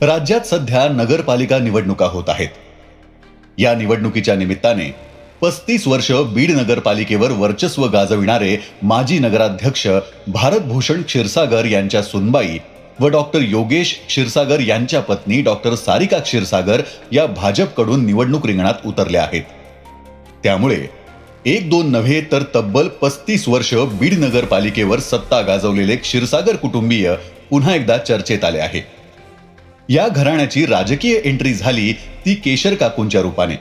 राज्यात सध्या नगरपालिका निवडणुका होत आहेत. या निवडणुकीच्या निमित्ताने पस्तीस वर्ष बीड नगरपालिकेवर वर्चस्व गाजविणारे माजी नगराध्यक्ष भारतभूषण क्षीरसागर यांच्या सुनबाई व डॉक्टर योगेश क्षीरसागर यांच्या पत्नी डॉक्टर सारिका क्षीरसागर या भाजपकडून निवडणूक रिंगणात उतरल्या आहेत. त्यामुळे एक दोन नव्हे तर तब्बल पस्तीस वर्ष बीड नगरपालिकेवर सत्ता गाजवलेले क्षीरसागर कुटुंबीय पुन्हा एकदा चर्चेत आले आहे. या घराण्याची राजकीय एंट्री झाली ती केशर काकूंच्या रूपाने.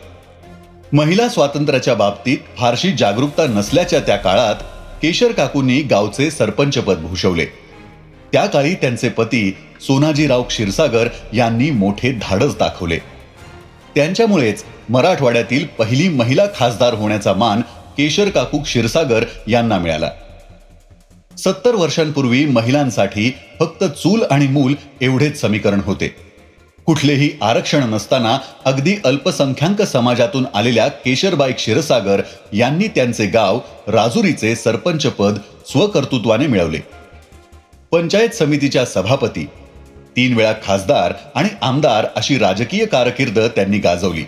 महिला स्वातंत्र्याच्या बाबतीत फारशी जागरूकता नसल्याच्या त्या काळात केशर काकूंनी गावचे सरपंचपद भूषवले. त्या काळी त्यांचे पती सोनाजीराव क्षीरसागर यांनी मोठे धाडस दाखवले. त्यांच्यामुळेच मराठवाड्यातील पहिली महिला खासदार होण्याचा मान केशर काकू क्षीरसागर यांना मिळाला. सत्तर वर्षांपूर्वी महिलांसाठी फक्त चूल आणि मूल एवढेच समीकरण होते. कुठलेही आरक्षण नसताना अगदी अल्पसंख्याक समाजातून आलेल्या केशरबाई क्षीरसागर यांनी त्यांचे गाव राजुरीचे सरपंचपद स्वकर्तृत्वाने मिळवले. पंचायत समितीच्या सभापती तीन वेळा खासदार आणि आमदार अशी राजकीय कारकीर्द त्यांनी गाजवली.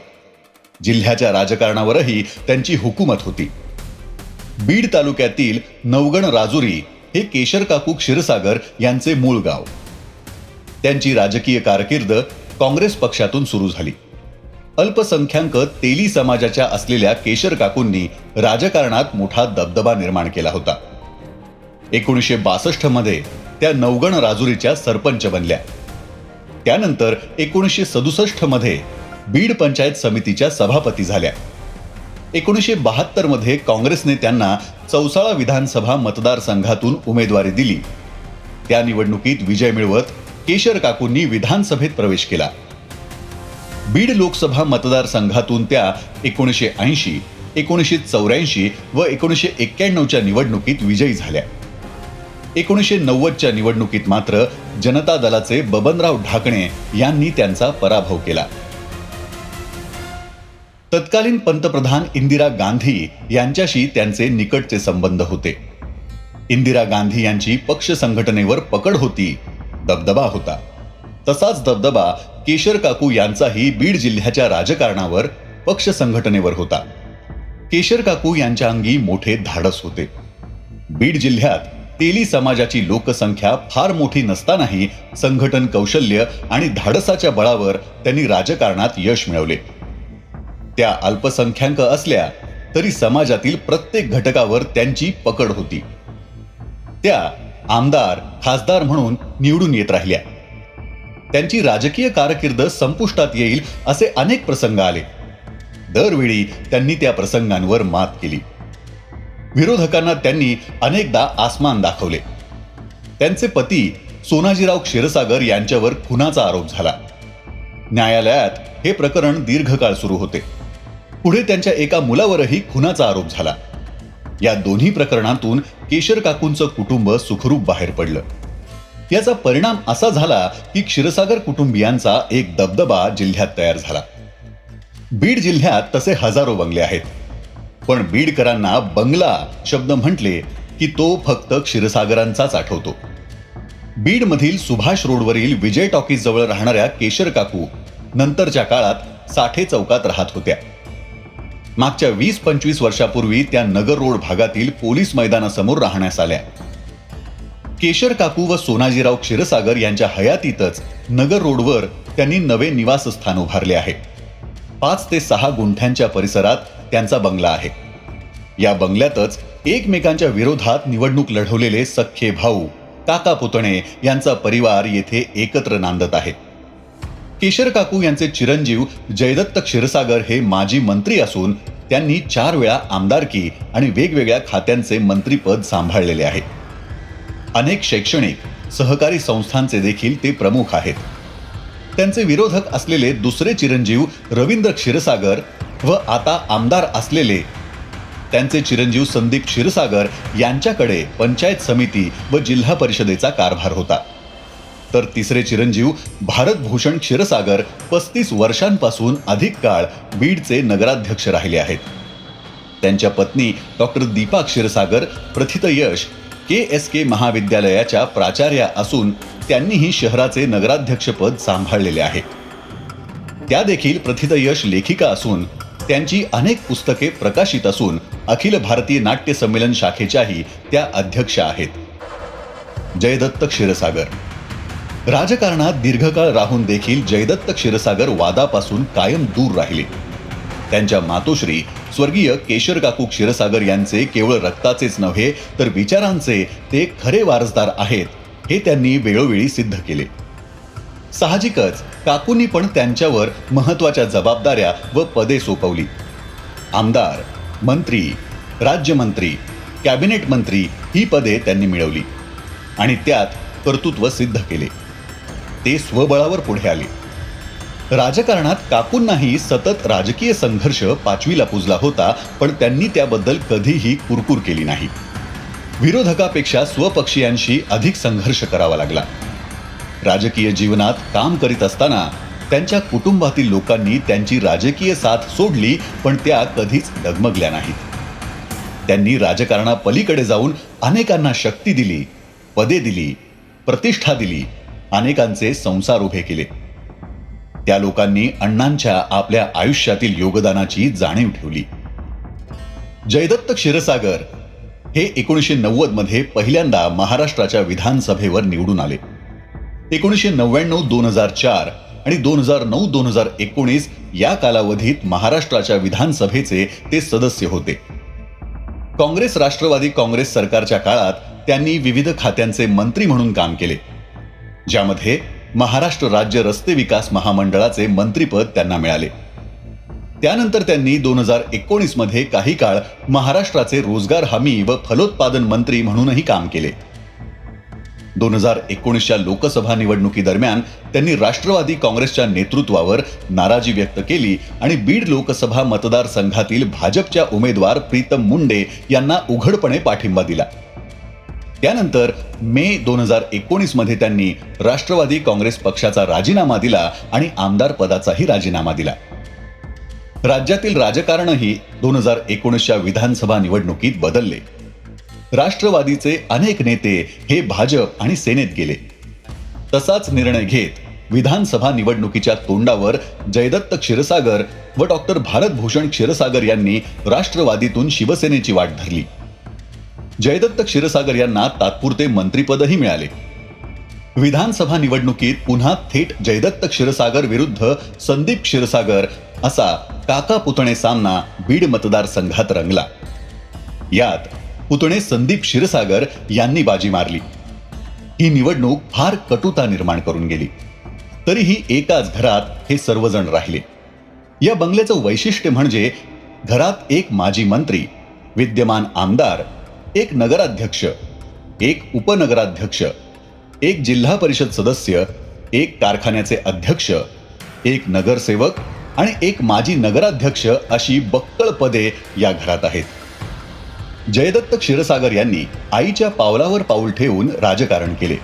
जिल्ह्याच्या राजकारणावरही त्यांची हुकूमत होती. बीड तालुक्यातील नवगण राजुरी हे केशर काकू क्षीरसागर यांचे मूळ गाव. त्यांची राजकीय कारकीर्द काँग्रेस पक्षातून सुरू झाली. अल्पसंख्याक तेली समाजाच्या असलेल्या केशर काकूंनी राजकारणात मोठा दबदबा निर्माण केला होता. एकोणीसशे बासष्टमध्ये त्या नवगण राजुरीच्या सरपंच बनल्या. त्यानंतर एकोणीसशे सदुसष्टमध्ये बीड पंचायत समितीच्या सभापती झाल्या. एकोणीसशे बहात्तरमध्ये काँग्रेसने त्यांना चौसाळा विधानसभा मतदारसंघातून उमेदवारी दिली. त्या निवडणुकीत विजय मिळवत केशर काकूंनी विधानसभेत प्रवेश केला. बीड लोकसभा मतदारसंघातून त्या एकोणीसशे ऐंशी एकोणीसशे चौऱ्याऐंशी व एकोणीसशे एक्क्याण्णवच्या निवडणुकीत विजयी झाल्या. एकोणीसशे नव्वदच्या निवडणुकीत मात्र जनता दलाचे बबनराव ढाकणे यांनी त्यांचा पराभव केला. तत्कालीन पंतप्रधान इंदिरा गांधी यांच्याशी त्यांचे निकटचे संबंध होते. इंदिरा गांधी यांची पक्ष संघटनेवर पकड होती दबदबा होता. तसाच दबदबा केशर काकू यांचाही बीड जिल्ह्याच्या राजकारणावर पक्ष संघटनेवर होता. केशर काकू यांच्या अंगी मोठे धाडस होते. बीड जिल्ह्यात तेली समाजाची लोकसंख्या फार मोठी नसतानाही संघटन कौशल्य आणि धाडसाच्या बळावर त्यांनी राजकारणात यश मिळवले. त्या अल्पसंख्याक असल्या तरी समाजातील प्रत्येक घटकावर त्यांची पकड होती. त्या आमदार खासदार म्हणून निवडून येत राहिल्या. त्यांची राजकीय कारकीर्द संपुष्टात येईल असे अनेक प्रसंग आले. दरवेळी त्यांनी त्या प्रसंगांवर मात केली. विरोधकांना त्यांनी अनेकदा आसमान दाखवले. त्यांचे पती सोनाजीराव क्षीरसागर यांच्यावर खुनाचा आरोप झाला. न्यायालयात हे प्रकरण दीर्घकाळ सुरू होते. पुढे त्यांच्या एका मुलावरही खुनाचा आरोप झाला. या दोन्ही प्रकरणातून केशर काकूंचं कुटुंब सुखरूप बाहेर पडलं. याचा परिणाम असा झाला की क्षीरसागर कुटुंबियांचा एक दबदबा जिल्ह्यात तयार झाला. बीड जिल्ह्यात तसे हजारो बंगले आहेत. पण बीडकरांना बंगला शब्द म्हटले की तो फक्त क्षीरसागरांचाच आठवतो. बीडमधील सुभाष रोडवरील विजय टॉकीजजवळ राहणाऱ्या केशर काकू नंतरच्या काळात साठे चौकात राहत होत्या. मागच्या वीस पंचवीस वर्षापूर्वी त्या नगर रोड भागातील पोलीस मैदानासमोर राहण्यास आल्या. केशर काकू व सोनाजीराव क्षीरसागर यांच्या हयातीतच नगर रोडवर त्यांनी नवे निवासस्थान उभारले आहे. पाच ते सहा गुंठ्यांच्या परिसरात त्यांचा बंगला आहे. या बंगल्यातच एकमेकांच्या विरोधात निवडणूक लढवलेले सख्खे भाऊ काका पुतणे यांचा परिवार येथे एकत्र नांदत आहे. केशर काकू यांचे चिरंजीव जयदत्त क्षीरसागर हे माजी मंत्री असून त्यांनी चार वेळा आमदारकी आणि वेगवेगळ्या खात्यांचे मंत्रीपद सांभाळलेले आहे. अनेक शैक्षणिक सहकारी संस्थांचे देखील ते प्रमुख आहेत. त्यांचे विरोधक असलेले दुसरे चिरंजीव रवींद्र क्षीरसागर व आता आमदार असलेले त्यांचे चिरंजीव संदीप क्षीरसागर यांच्याकडे पंचायत समिती व जिल्हा परिषदेचा कारभार होता. तर तिसरे चिरंजीव भारतभूषण क्षीरसागर पस्तीस वर्षांपासून अधिक काळ बीडचे नगराध्यक्ष राहिले आहेत. त्यांच्या पत्नी डॉक्टर दीपा क्षीरसागर प्रथित यश के एस के महाविद्यालयाच्या प्राचार्या असून त्यांनीही शहराचे नगराध्यक्षपद सांभाळलेले आहे. त्या देखील प्रथितयश लेखिका असून त्यांची अनेक पुस्तके प्रकाशित असून अखिल भारतीय नाट्य संमेलन शाखेच्याही त्या अध्यक्ष आहेत. जयदत्त क्षीरसागर राजकारणात दीर्घकाळ राहून देखील जयदत्त क्षीरसागर वादापासून कायम दूर राहिले. त्यांच्या मातोश्री स्वर्गीय केशर काकू क्षीरसागर यांचे केवळ रक्ताचेच नव्हे तर विचारांचे ते खरे वारसदार आहेत हे त्यांनी वेळोवेळी सिद्ध केले. साहजिकच काकूंनी पण त्यांच्यावर महत्त्वाच्या जबाबदाऱ्या व पदे सोपवली. आमदार मंत्री राज्यमंत्री कॅबिनेट मंत्री ही पदे त्यांनी मिळवली आणि त्यात कर्तृत्व सिद्ध केले. ते स्वबळावर पुढे आले. राजकारणात काकूंनाही सतत राजकीय संघर्ष पाचवीला पुजला होता पण त्यांनी त्याबद्दल कधीही कुरकुर केली नाही. विरोधकापेक्षा स्वपक्षीयांशी अधिक संघर्ष करावा लागला. राजकीय जीवनात काम करीत असताना त्यांच्या कुटुंबातील लोकांनी त्यांची राजकीय साथ सोडली पण त्या कधीच डगमगल्या नाहीत. त्यांनी राजकारणापलीकडे जाऊन अनेकांना शक्ती दिली पदे दिली प्रतिष्ठा दिली अनेकांचे संसार उभे केले. त्या लोकांनी अण्णांच्या आपल्या आयुष्यातील योगदानाची जाणीव ठेवली. जयदत्त क्षीरसागर हे एकोणीसशे नव्वदमध्ये पहिल्यांदा महाराष्ट्राच्या विधानसभेवर निवडून आले. एकोणीसशे नव्याण्णव दोन हजार चार आणि दोन हजार नऊ दोन हजार एकोणीस या कालावधीत महाराष्ट्राच्या विधानसभेचे ते सदस्य होते. काँग्रेस राष्ट्रवादी काँग्रेस सरकारच्या काळात त्यांनी विविध खात्यांचे मंत्री म्हणून काम केले. ज्यामध्ये महाराष्ट्र राज्य रस्ते विकास महामंडळाचे मंत्रीपद त्यांना मिळाले. त्यानंतर त्यांनी दोन हजार एकोणीसमध्ये काही काळ महाराष्ट्राचे रोजगार हमी व फलोत्पादन मंत्री म्हणूनही काम केले. दोन हजार एकोणीसच्या लोकसभा निवडणुकीदरम्यान त्यांनी राष्ट्रवादी काँग्रेसच्या नेतृत्वावर नाराजी व्यक्त केली आणि बीड लोकसभा मतदारसंघातील भाजपच्या उमेदवार प्रीतम मुंडे यांना उघडपणे पाठिंबा दिला. त्यानंतर मे दोन हजार एकोणीसमध्ये त्यांनी राष्ट्रवादी काँग्रेस पक्षाचा राजीनामा दिला आणि आमदार पदाचाही राजीनामा दिला. राज्यातील राजकारणही दोन हजार एकोणीसच्या विधानसभा निवडणुकीत बदलले. राष्ट्रवादीचे अनेक नेते हे भाजप आणि सेनेत गेले. तसाच निर्णय घेत विधानसभा निवडणुकीच्या तोंडावर जयदत्त क्षीरसागर व डॉक्टर भारतभूषण क्षीरसागर यांनी राष्ट्रवादीतून शिवसेनेची वाट धरली. जयदत्त क्षीरसागर यांना तात्पुरते मंत्रिपदही मिळाले. विधानसभा निवडणुकीत पुन्हा थेट जयदत्त क्षीरसागर विरुद्ध संदीप क्षीरसागर असा काका पुतणे सामना बीड मतदारसंघात रंगला. यात पुतणे संदीप क्षीरसागर यांनी बाजी मारली. ही निवडणूक फार कटुता निर्माण करून गेली. तरीही एकाच घरात हे सर्वजण राहिले. या बंगल्याचं वैशिष्ट्य म्हणजे घरात एक माजी मंत्री विद्यमान आमदार एक नगराध्यक्ष एक उपनगराध्यक्ष एक जिल्हा परिषद सदस्य एक कारखान्याचे अध्यक्ष एक नगरसेवक आणि एक माजी नगराध्यक्ष अशी बक्कळ पदे या घरात आहेत. जयदत्त क्षीरसागर यांनी आईच्या पावलावर पाऊल ठेवून राजकारण केले.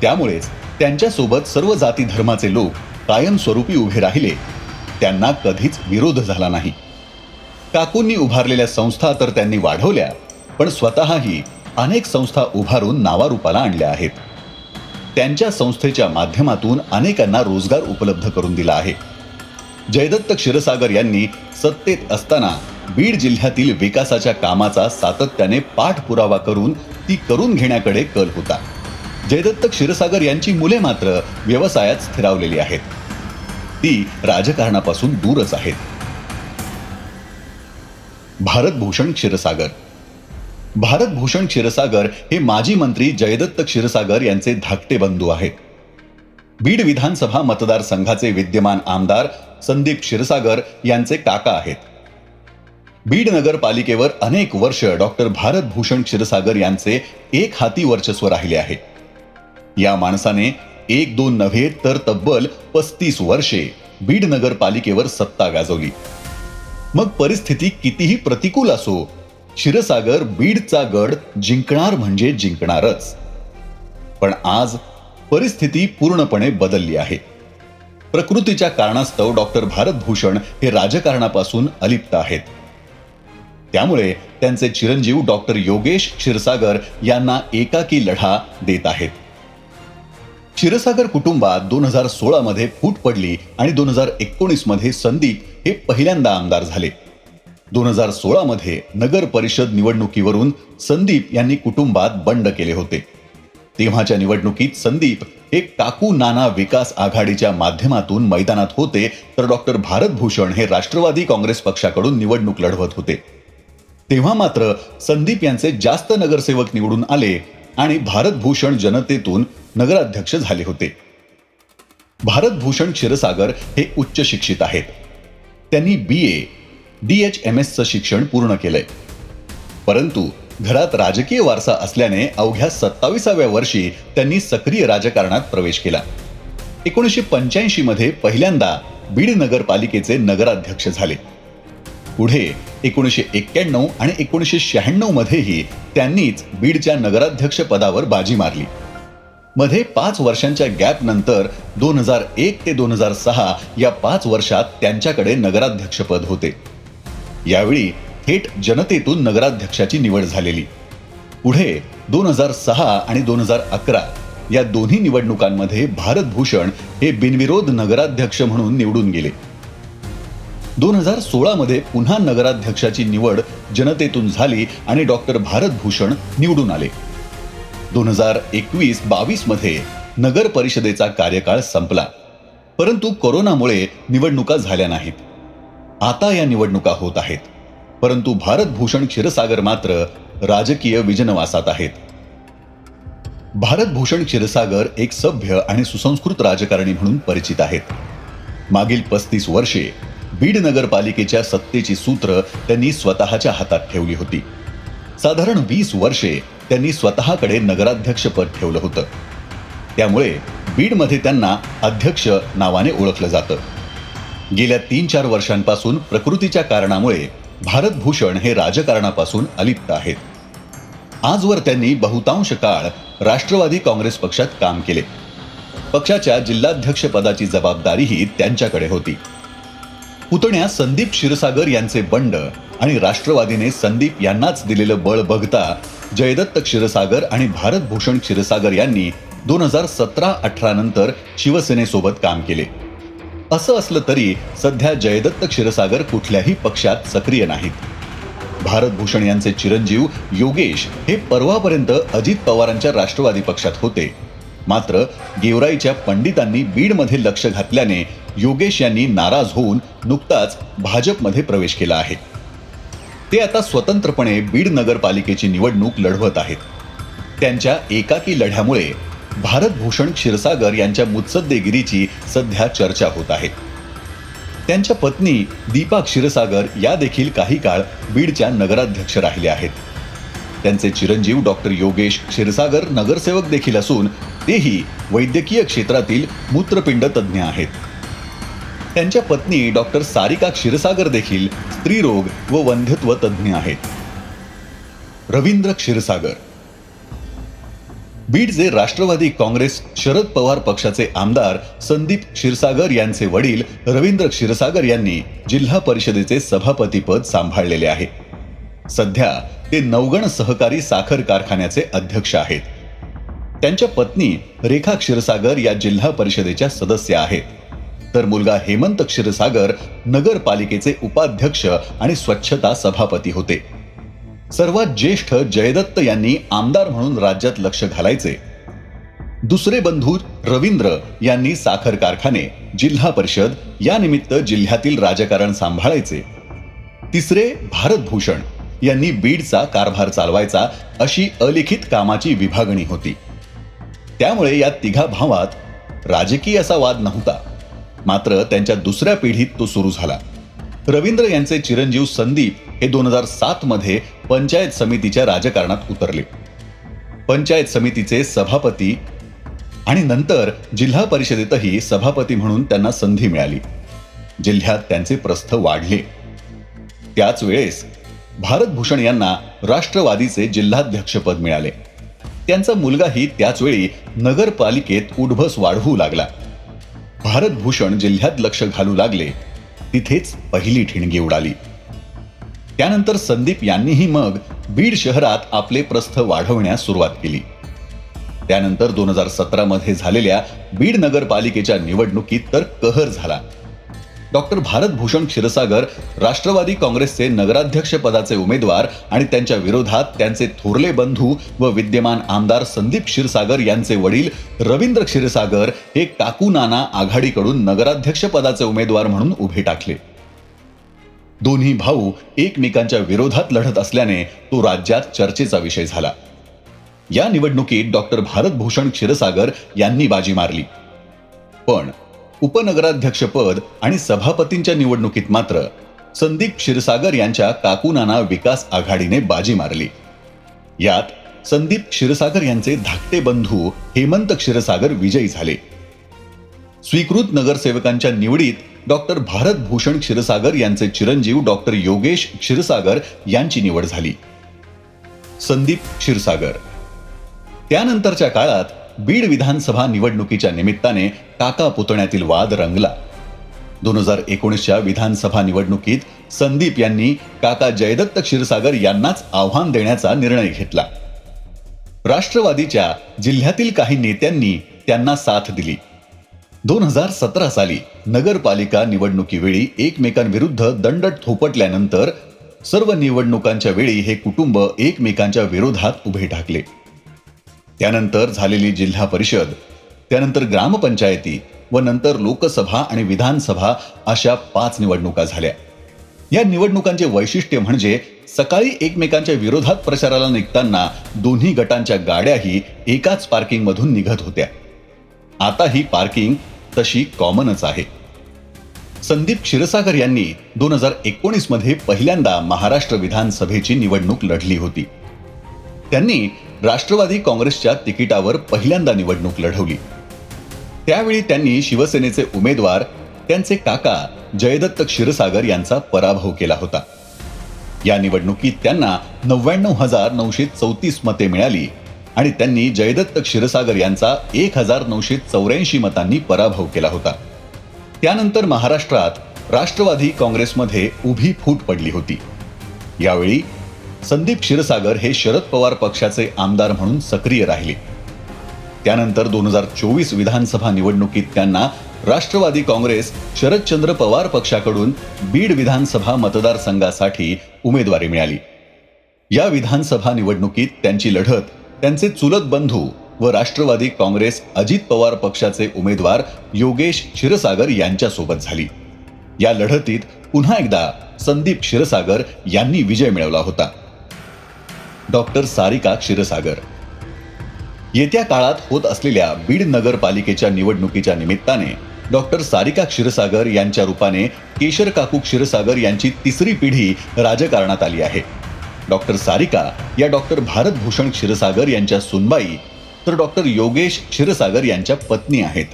त्यामुळेच त्यांच्यासोबत सर्व जाती धर्माचे लोक कायमस्वरूपी उभे राहिले. त्यांना कधीच विरोध झाला नाही. काकूंनी उभारलेल्या संस्था तर त्यांनी वाढवल्या पण स्वतःही अनेक संस्था उभारून नावारूपाला आणल्या आहेत. त्यांच्या संस्थेच्या माध्यमातून अनेकांना रोजगार उपलब्ध करून दिला आहे. जयदत्त क्षीरसागर यांनी सत्तेत असताना बीड जिल्ह्यातील विकासाच्या कामाचा सातत्याने पाठपुरावा करून ती करून घेण्याकडे कल होता. जयदत्त क्षीरसागर यांची मुले मात्र व्यवसायात स्थिरावलेली आहेत. ती राजकारणापासून दूरच आहेत. भारतभूषण क्षीरसागर भारतभूषण क्षीरसागर हे माजी मंत्री जयदत्त क्षीरसागर यांचे धाकटे बंधू आहेत. बीड विधानसभा मतदारसंघाचे विद्यमान आमदार संदीप क्षीरसागर यांचे काका आहेत. बीड नगरपालिकेवर अनेक वर्ष डॉक्टर भारतभूषण क्षीरसागर यांचे एक हाती वर्चस्व राहिले आहे. या माणसाने एक दोन नव्हे तर तब्बल पस्तीस वर्षे बीड नगरपालिकेवर सत्ता गाजवली. मग परिस्थिती कितीही प्रतिकूल असो क्षीरसागर बीडचा गड जिंकणार म्हणजे जिंकणारच. पण आज परिस्थिती पूर्णपणे बदलली आहे. प्रकृतीच्या कारणास्तव डॉक्टर भारतभूषण हे राजकारणापासून अलिप्त आहेत. त्यामुळे त्यांचे चिरंजीव डॉक्टर योगेश क्षीरसागर यांना एकाकी लढा देत आहेत. क्षीरसागर कुटुंबात दोन हजार सोळामध्ये फूट पडली आणि दोन हजार एकोणीसमध्ये संदीप हे पहिल्यांदा आमदार झाले. दोन हजार सोळामध्ये नगर परिषद निवडणुकीवरून संदीप यांनी कुटुंबात बंड केले होते. तेव्हाच्या निवडणुकीत संदीप हे काकू नाना विकास आघाडीच्या माध्यमातून मैदानात होते तर डॉक्टर भारतभूषण हे राष्ट्रवादी काँग्रेस पक्षाकडून निवडणूक लढवत होते. तेव्हा मात्र संदीप यांचे जास्त नगरसेवक निवडून आले आणि भारतभूषण जनतेतून नगराध्यक्ष झाले होते. भारतभूषण क्षीरसागर हे उच्च शिक्षित आहेत. त्यांनी B A D H M एसचं शिक्षण पूर्ण केलंय. परंतु घरात राजकीय वारसा असल्याने अवघ्या सत्ताविसाव्या वर्षी त्यांनी सक्रिय राजकारणात प्रवेश केला. एकोणीसशे पंच्याऐंशी मध्ये पहिल्यांदा बीड नगरपालिकेचे नगराध्यक्ष झाले. पुढे एकोणीसशे एक्क्याण्णव आणि एकोणीसशे शहाण्णव मध्येही त्यांनीच बीडच्या नगराध्यक्ष पदावर बाजी मारली. मध्ये पाच वर्षांच्या गॅप नंतर दोन हजार एक ते दोन हजार सहा या पाच वर्षात त्यांच्याकडे नगराध्यक्षपद होते. यावेळी थेट जनतेतून नगराध्यक्षाची निवड झालेली. पुढे दोन हजार सहा आणि दोन हजार अकरा या दोन्ही निवडणुकांमध्ये भारत भूषण हे बिनविरोध नगराध्यक्ष म्हणून निवडून गेले. दोन हजार सोळामध्ये पुन्हा नगराध्यक्षाची निवड जनतेतून झाली आणि डॉक्टर भारतभूषण निवडून आले. दोन हजार एकवीस बावीसमध्ये नगर परिषदेचा कार्यकाळ संपला. परंतु कोरोनामुळे निवडणुका झाल्या नाहीत. आता या निवडणुका होत आहेत. परंतु भारत भूषण क्षीरसागर मात्र राजकीय विजनवासात आहेत. भारत भूषण क्षीरसागर एक सभ्य आणि सुसंस्कृत राजकारणी म्हणून परिचित आहेत. मागील पस्तीस वर्षे बीड नगरपालिकेच्या सत्तेची सूत्र त्यांनी स्वतःच्या हातात ठेवली होती. साधारण वीस वर्षे त्यांनी स्वतःकडे नगराध्यक्षपद ठेवलं होतं. त्यामुळे बीडमध्ये त्यांना अध्यक्ष नावाने ओळखलं जातं. गेल्या तीन चार वर्षांपासून प्रकृतीच्या कारणामुळे भारतभूषण हे राजकारणापासून अलिप्त आहेत. आजवर त्यांनी बहुतांश काळ राष्ट्रवादी काँग्रेस पक्षात काम केले. पक्षाच्या जिल्हाध्यक्ष पदाची जबाबदारीही त्यांच्याकडे होती. पुतण्या संदीप क्षीरसागर यांचे बंड आणि राष्ट्रवादीने संदीप यांनाच दिलेलं बळ बघता जयदत्त क्षीरसागर आणि भारतभूषण क्षीरसागर यांनी दोन हजार सतरा अठरा नंतर शिवसेनेसोबत काम केले. असं असलं तरी सध्या जयदत्त क्षीरसागर कुठल्याही पक्षात सक्रिय नाहीत. भारत भूषण यांचे चिरंजीव योगेश हे परवापर्यंत अजित पवारांच्या राष्ट्रवादी पक्षात होते. मात्र गेवराईच्या पंडितांनी बीडमध्ये लक्ष घातल्याने योगेश यांनी नाराज होऊन नुकताच भाजपमध्ये प्रवेश केला आहे. ते आता स्वतंत्रपणे बीड नगरपालिकेची निवडणूक लढवत आहेत. त्यांच्या एकाकी लढ्यामुळे भारतभूषण क्षीरसागर यांच्या मुत्सद्देगिरीची सध्या चर्चा होत आहे. त्यांच्या पत्नी दीपा क्षीरसागर या देखील काही काळ बीडच्या नगराध्यक्ष राहिल्या आहेत. त्यांचे चिरंजीव डॉक्टर योगेश क्षीरसागर नगरसेवक देखील असून तेही वैद्यकीय क्षेत्रातील मूत्रपिंड तज्ज्ञ आहेत. त्यांच्या पत्नी डॉक्टर सारिका क्षीरसागर देखील स्त्रीरोग व वंध्यत्व तज्ज्ञ आहेत. रवींद्र क्षीरसागर बीडचे राष्ट्रवादी काँग्रेस शरद पवार पक्षाचे आमदार संदीप क्षीरसागर यांचे वडील रवींद्र क्षीरसागर यांनी जिल्हा परिषदेचे सभापतीपद सांभाळलेले आहे. सध्या ते नवगण सहकारी साखर कारखान्याचे अध्यक्ष आहेत. त्यांच्या पत्नी रेखा क्षीरसागर या जिल्हा परिषदेच्या सदस्य आहेत. तर मुलगा हेमंत क्षीरसागर नगरपालिकेचे उपाध्यक्ष आणि स्वच्छता सभापती होते. सर्वात ज्येष्ठ जयदत्त यांनी आमदार म्हणून राज्यात लक्ष घालायचे. दुसरे बंधू रवींद्र यांनी साखर कारखाने जिल्हा परिषद या निमित्त जिल्ह्यातील राजकारण सांभाळायचे. तिसरे भारतभूषण यांनी बीडचा कारभार चालवायचा अशी अलिखित कामाची विभागणी होती. त्यामुळे या तिघा भावात राजकीय असा वाद नव्हता. मात्र त्यांच्या दुसऱ्या पिढीत तो सुरू झाला. रवींद्र यांचे चिरंजीव संदीप हे दोन हजार सातमध्ये पंचायत समितीच्या राजकारणात उतरले. पंचायत समितीचे सभापती आणि नंतर जिल्हा परिषदेतही सभापती म्हणून त्यांना संधी मिळाली. जिल्ह्यात त्यांचे प्रस्थ वाढले. त्याच वेळेस भारतभूषण यांना राष्ट्रवादीचे जिल्हाध्यक्षपद मिळाले. त्यांचा मुलगाही त्याचवेळी नगरपालिकेत उठभस वाढवू लागला. भारतभूषण जिल्ह्यात लक्ष घालू लागले. तिथेच पहिली ठिणगी उडाली. त्यानंतर संदीप यांनीही मग बीड शहरात आपले प्रस्थ वाढवण्यास सुरुवात केली. त्यानंतर दोन हजार सतरामध्ये झालेल्या बीड नगरपालिकेच्या निवडणुकीत तर कहर झाला. डॉक्टर भारतभूषण क्षीरसागर राष्ट्रवादी काँग्रेसचे नगराध्यक्ष पदाचे उमेदवार आणि त्यांच्या विरोधात त्यांचे थोरले बंधू व विद्यमान आमदार संदीप क्षीरसागर यांचे वडील रवींद्र क्षीरसागर हे काकू नाना आघाडीकडून नगराध्यक्ष पदाचे उमेदवार म्हणून उभे टाकले. दोन्ही भाऊ एकमेकांच्या विरोधात लढत असल्याने तो राज्यात चर्चेचा विषय झाला. या निवडणुकीत डॉक्टर भारत भूषण क्षीरसागर यांनी बाजी मारली. पण उपनगराध्यक्षपद आणि सभापतींच्या निवडणुकीत मात्र संदीप क्षीरसागर यांच्या काकूनाना विकास आघाडीने बाजी मारली. यात संदीप क्षीरसागर यांचे धाकटे बंधू हेमंत क्षीरसागर विजयी झाले. स्वीकृत नगरसेवकांच्या निवडीत डॉक्टर भारत भूषण क्षीरसागर यांचे चिरंजीव डॉक्टर योगेश क्षीरसागर यांची निवड झाली. संदीप क्षीरसागर. त्यानंतरच्या काळात बीड विधानसभा निवडणुकीच्या निमित्ताने काका पुतण्यातील वाद रंगला. दोन हजार एकोणीसच्या विधानसभा निवडणुकीत संदीप यांनी काका जयदत्त क्षीरसागर यांनाच आव्हान देण्याचा निर्णय घेतला. राष्ट्रवादीच्या जिल्ह्यातील काही नेत्यांनी त्यांना साथ दिली. दोन हजार सतरा साली नगरपालिका निवडणुकीवेळी एकमेकांविरुद्ध दंड थोपटल्यानंतर सर्व निवडणुकांच्या वेळी हे कुटुंब एकमेकांच्या विरोधात उभे ठाकले. त्यानंतर झालेली जिल्हा परिषद त्यानंतर ग्रामपंचायती व नंतर लोकसभा आणि विधानसभा अशा पाच निवडणुका झाल्या. या निवडणुकांचे वैशिष्ट्य म्हणजे सकाळी एकमेकांच्या विरोधात प्रचाराला निघताना दोन्ही गटांच्या गाड्याही एकाच पार्किंगमधून निघत होत्या. आता ही पार्किंग तशी कॉमनच आहे. संदीप क्षीरसागर यांनी दोन हजार एकोणीसमध्ये पहिल्यांदा महाराष्ट्र विधानसभेची निवडणूक लढली होती. त्यांनी राष्ट्रवादी काँग्रेसच्या तिकिटावर पहिल्यांदा निवडणूक लढवली. त्यावेळी त्यांनी शिवसेनेचे उमेदवार त्यांचे काका जयदत्त क्षीरसागर यांचा पराभव केला होता. या निवडणुकीत त्यांना नव्याण्णव हजार नऊशे चौतीस मते मिळाली. आणि त्यांनी जयदत्त क्षीरसागर यांचा एक हजार नऊशे चौऱ्याऐंशी मतांनी पराभव केला होता. त्यानंतर महाराष्ट्रात राष्ट्रवादी काँग्रेसमध्ये उभी फूट पडली होती. यावेळी संदीप क्षीरसागर हे शरद पवार पक्षाचे आमदार म्हणून सक्रिय राहिले. त्यानंतर दोन हजार चोवीस विधानसभा निवडणुकीत त्यांना राष्ट्रवादी काँग्रेस शरदचंद्र पवार पक्षाकडून बीड विधानसभा मतदारसंघासाठी उमेदवारी मिळाली. या विधानसभा निवडणुकीत त्यांची लढत त्यांचे चुलत बंधू व राष्ट्रवादी काँग्रेस अजित पवार पक्षाचे उमेदवार योगेश क्षीरसागर यांच्यासोबत झाली. या लढतीत पुन्हा एकदा संदीप क्षीरसागर यांनी विजय मिळवला होता. डॉक्टर सारिका क्षीरसागर. येत्या काळात होत असलेल्या बीड नगरपालिकेच्या निवडणुकीच्या निमित्ताने डॉक्टर सारिका क्षीरसागर यांच्या रूपाने केशर काकू क्षीरसागर यांची तिसरी पिढी राजकारणात आली आहे. डॉक्टर सारिका या डॉक्टर भारत भूषण क्षीरसागर यांच्या सुनबाई तर डॉक्टर योगेश क्षीरसागर यांच्या पत्नी आहेत.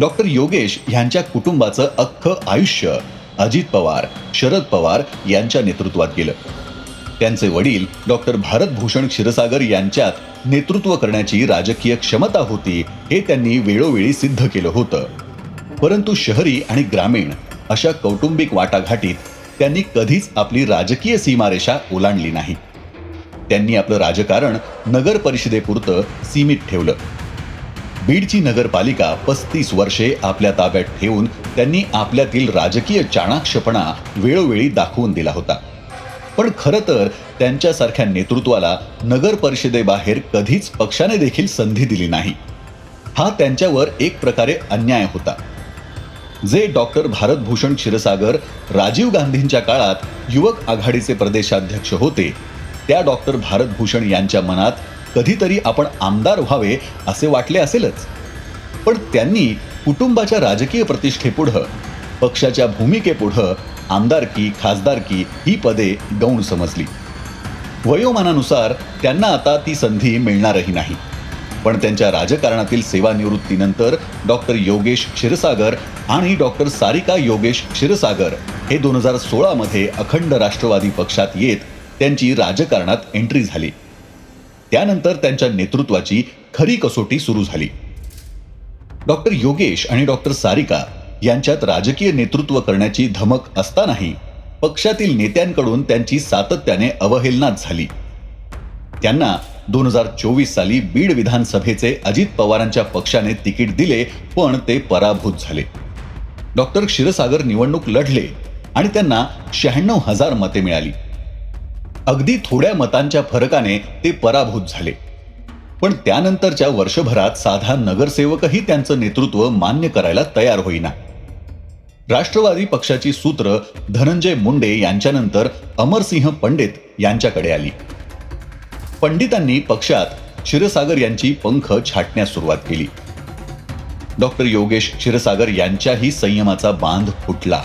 डॉक्टर योगेश यांच्या कुटुंबाचं अख्खं आयुष्य अजित पवार शरद पवार यांच्या नेतृत्वात गेलं. त्यांचे वडील डॉक्टर भारत भूषण क्षीरसागर यांच्यात नेतृत्व करण्याची राजकीय क्षमता होती हे त्यांनी वेळोवेळी सिद्ध केलं होतं. परंतु शहरी आणि ग्रामीण अशा कौटुंबिक वाटाघाटीत त्यांनी कधीच आपली राजकीय सीमारेषा ओलांडली नाही. त्यांनी आपलं राजकारण नगर परिषदेपुरतं सीमित ठेवलं. बीडची नगरपालिका पस्तीस वर्षे आपल्या ताब्यात ठेवून त्यांनी आपल्यातील राजकीय चाणाक्षपणा वेळोवेळी दाखवून दिला होता. पण खरं तर त्यांच्यासारख्या नेतृत्वाला नगर परिषदेबाहेर कधीच पक्षाने देखील संधी दिली नाही. हा त्यांच्यावर एक प्रकारे अन्याय होता. जे डॉक्टर भारतभूषण क्षीरसागर राजीव गांधींच्या काळात युवक आघाडीचे प्रदेशाध्यक्ष होते त्या डॉक्टर भारतभूषण यांच्या मनात कधीतरी आपण आमदार व्हावे असे वाटले असेलच. पण त्यांनी कुटुंबाच्या राजकीय प्रतिष्ठेपुढं पक्षाच्या भूमिकेपुढं आमदारकी खासदारकी ही पदे गौण समजली. वयोमानानुसार त्यांना आता ती संधी मिळणारही नाही. पण त्यांच्या राजकारणातील सेवानिवृत्तीनंतर डॉक्टर योगेश क्षीरसागर आणि डॉक्टर सारिका योगेश क्षीरसागर हे दोन हजार सोळामध्ये अखंड राष्ट्रवादी पक्षात येत त्यांची राजकारणात एंट्री झाली. त्यानंतर त्यांच्या नेतृत्वाची खरी कसोटी सुरू झाली. डॉक्टर योगेश आणि डॉक्टर सारिका यांच्यात राजकीय नेतृत्व करण्याची धमक असतानाही पक्षातील नेत्यांकडून त्यांची सातत्याने अवहेलनाच झाली. त्यांना दोन हजार चोवीस साली बीड विधानसभेचे अजित पवारांच्या पक्षाने तिकीट दिले पण ते पराभूत झाले. डॉक्टर क्षीरसागर निवडणूक लढले आणि त्यांना शहाण्णव हजार मते मिळाली. अगदी थोड्या मतांच्या फरकाने ते पराभूत झाले. पण त्यानंतरच्या वर्षभरात साधा नगरसेवकही त्यांचं नेतृत्व मान्य करायला तयार होईना. राष्ट्रवादी पक्षाची सूत्र धनंजय मुंडे यांच्यानंतर अमरसिंह पंडित यांच्याकडे आली. पंडितांनी पक्षात क्षीरसागर यांची पंख छाटण्यास सुरुवात केली. डॉक्टर योगेश क्षीरसागर यांच्याही संयमाचा बांध फुटला.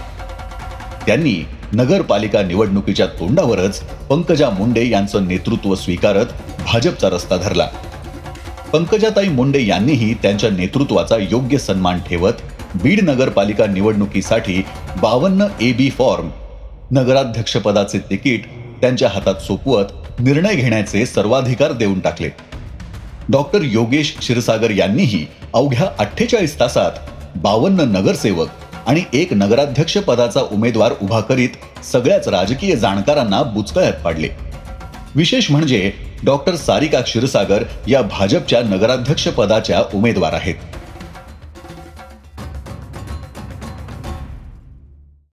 त्यांनी नगरपालिका निवडणुकीच्या तोंडावरच पंकजा मुंडे यांचं नेतृत्व स्वीकारत भाजपचा रस्ता धरला. पंकजाताई मुंडे यांनीही त्यांच्या नेतृत्वाचा योग्य सन्मान ठेवत बीड नगरपालिका निवडणुकीसाठी बावन्न ए बी फॉर्म नगराध्यक्षपदाचे तिकीट त्यांच्या हातात सोपवत निर्णय घेण्याचे सर्वाधिकार देऊन टाकले. डॉक्टर योगेश क्षीरसागर यांनीही अवघ्या अठ्ठेचाळीस तासात बावन्न नगरसेवक आणि एक नगराध्यक्ष पदाचा उमेदवार उभा करीत सगळ्याच राजकीय जाणकारांना बुचकळ्यात पाडले. विशेष म्हणजे डॉक्टर सारिका क्षीरसागर या भाजपच्या नगराध्यक्ष पदाच्या उमेदवार आहेत.